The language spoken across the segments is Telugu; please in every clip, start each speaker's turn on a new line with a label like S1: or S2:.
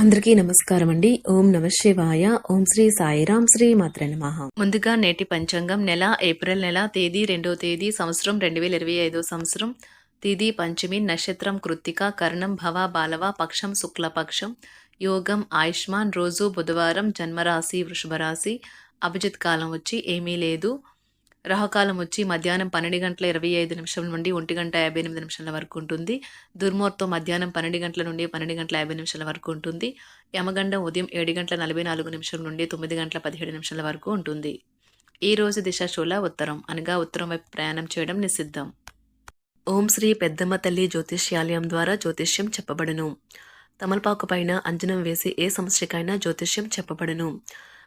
S1: అందరికీ నమస్కారం అండి ఓం నమ శివాయ. ఓం శ్రీ సాయిరాం శ్రీ మాత్ర నమః.
S2: ముందుగా నేటి పంచాంగం నెల ఏప్రిల్ నెల తేదీ రెండో తేదీ సంవత్సరం రెండు వేల ఇరవై ఐదో సంవత్సరం. తేదీ పంచమి నక్షత్రం కృత్తిక కర్ణం భవ బాలవ పక్షం శుక్లపక్షం యోగం ఆయుష్మాన్ రోజు బుధవారం జన్మరాశి వృషభరాశి. అభిజిత్ కాలం వచ్చి ఏమీ లేదు. రాహుకాలం వచ్చి మధ్యాహ్నం పన్నెండు గంటల ఇరవై ఐదు నిమిషం నుండి ఒంటి గంట యాభై ఎనిమిది నిమిషాల వరకు ఉంటుంది. దుర్ముహూర్తం మధ్యాహ్నం పన్నెండు గంటల నుండి పన్నెండు గంటల యాభై నిమిషాల వరకు ఉంటుంది. యమగండం ఉదయం ఏడు గంటల నలభై నాలుగు నిమిషం నుండి తొమ్మిది గంటల పదిహేడు నిమిషాల వరకు ఉంటుంది. ఈ రోజు దిశ శూల ఉత్తరం అనగా ఉత్తరం వైపు ప్రయాణం చేయడం నిషిద్ధం. ఓం శ్రీ పెద్దమ్మ తల్లి జ్యోతిష్యాలయం ద్వారా జ్యోతిష్యం చెప్పబడును. తమలపాకు పైన అంజనం వేసి ఏ సమస్యకైనా జ్యోతిష్యం చెప్పబడును.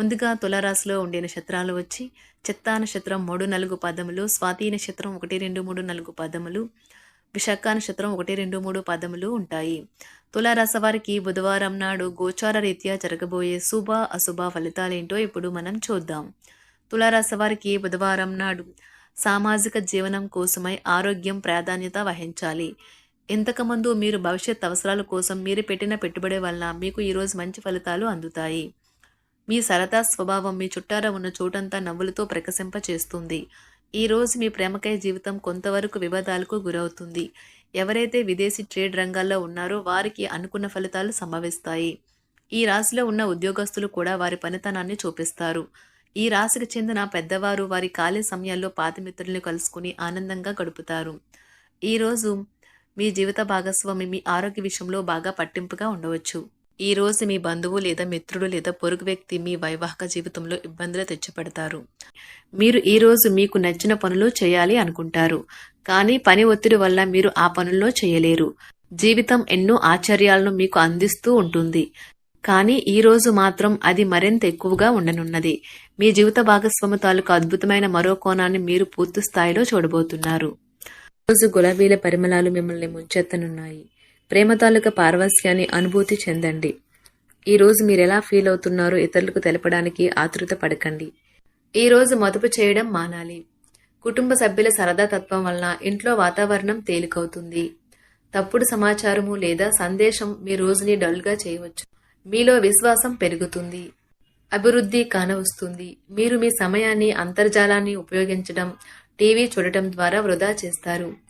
S2: ముందుగా తులారాశిలో ఉండే నక్షత్రాలు వచ్చి చిత్తా నక్షత్రం మూడు నాలుగు పదములు స్వాతి నక్షత్రం ఒకటి రెండు మూడు నాలుగు పదములు విశాఖ నక్షత్రం ఒకటి రెండు మూడు పదములు ఉంటాయి. తులారాశి వారికి బుధవారం నాడు గోచార రీత్యా జరగబోయే శుభ అశుభ ఫలితాలేంటో ఇప్పుడు మనం చూద్దాం. తులారాశి వారికి బుధవారం నాడు సామాజిక జీవనం కోసమై ఆరోగ్యం ప్రాధాన్యత వహించాలి. ఇంతకుముందు మీరు భవిష్యత్ అవసరాల కోసం మీరు పెట్టిన పెట్టుబడి వలన మీకు ఈరోజు మంచి ఫలితాలు అందుతాయి. మీ సరదా స్వభావం మీ చుట్టార ఉన్న చోటంతా నవ్వులతో ప్రకశింప చేస్తుంది. ఈ రోజు మీ ప్రేమకై జీవితం కొంతవరకు వివాదాలకు గురవుతుంది. ఎవరైతే విదేశీ ట్రేడ్ రంగాల్లో ఉన్నారో వారికి అనుకున్న ఫలితాలు సంభవిస్తాయి ఈ రాశిలో ఉన్న ఉద్యోగస్తులు కూడా వారి పనితనాన్ని చూపిస్తారు. ఈ రాశికి చెందిన పెద్దవారు వారి ఖాళీ సమయాల్లో పాతమిత్రుల్ని కలుసుకుని ఆనందంగా గడుపుతారు. ఈరోజు మీ జీవిత భాగస్వామి మీ ఆరోగ్య విషయంలో బాగా పట్టింపుగా ఉండవచ్చు. ఈ రోజు మీ బంధువు లేదా మిత్రుడు లేదా పొరుగు వ్యక్తి మీ వైవాహిక జీవితంలో ఇబ్బందులు తెచ్చిపెడతారు. మీరు ఈ రోజు మీకు నచ్చిన పనులు చేయాలి అనుకుంటారు. కానీ పని ఒత్తిడి వల్ల మీరు ఆ పనుల్లో చేయలేరు. జీవితం ఎన్నో ఆశ్చర్యాలను మీకు అందిస్తూ ఉంటుంది. కానీ ఈ రోజు మాత్రం అది మరింత ఎక్కువగా ఉండనున్నది. మీ జీవిత భాగస్వామి తాలూకు అద్భుతమైన మరో కోణాన్ని మీరు పూర్తి స్థాయిలో చూడబోతున్నారు. రోజు గులాబీల పరిమళాలు మిమ్మల్ని ముంచెత్తనున్నాయి. ప్రేమ తాలూకా పారవస్యాన్ని అనుభూతి చెందండి. ఈ రోజు మీరు ఎలా ఫీల్ అవుతున్నారో ఇతరులకు తెలపడానికి ఆతృత పడకండి. ఈ రోజు మదుపు చేయడం మానాలి. కుటుంబ సభ్యుల సరదా తత్వం వలన ఇంట్లో వాతావరణం తేలికవుతుంది. తప్పుడు సమాచారము లేదా సందేశం మీ రోజుని డల్గా చేయవచ్చు. మీలో విశ్వాసం పెరుగుతుంది. అభివృద్ధి కానవస్తుంది. మీరు మీ సమయాన్ని అంతర్జాలాన్ని ఉపయోగించడం టీవీ చూడటం ద్వారా వృధా చేస్తారు.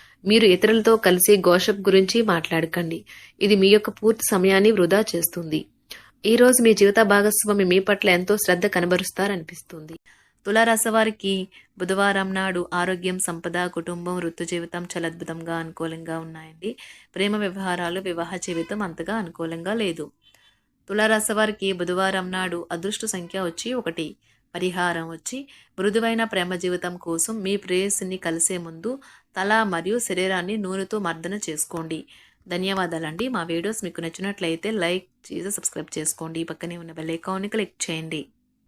S2: మీరు ఇతరులతో కలిసి గోషప్ గురించి మాట్లాడకండి. ఇది మీ యొక్క పూర్తి సమయాన్ని వృధా చేస్తుంది. ఈ రోజు మీ జీవిత భాగస్వామి మీ పట్ల ఎంతో శ్రద్ధ కనబరుస్తారనిపిస్తుంది. తులారాశి వారికి బుధవారం నాడు ఆరోగ్యం సంపద కుటుంబం వృత్తి జీవితం చాలా అద్భుతంగా అనుకూలంగా ఉన్నాయండి. ప్రేమ వ్యవహారాలు వివాహ జీవితం అంతగా అనుకూలంగా లేదు. తులారాశి వారికి బుధవారం నాడు అదృష్ట సంఖ్య వచ్చి ఒకటి. పరిహారం వచ్చి మృదువైన ప్రేమ జీవితం కోసం మీ ప్రేయసిని కలిసే ముందు తల మరియు శరీరాన్ని నూనెతో మర్దన చేసుకోండి. ధన్యవాదాలండి. మా వీడియోస్ మీకు నచ్చినట్లయితే లైక్ చేసి సబ్స్క్రైబ్ చేసుకోండి. పక్కనే ఉన్న బెల్ ఐకాన్ని క్లిక్ చేయండి.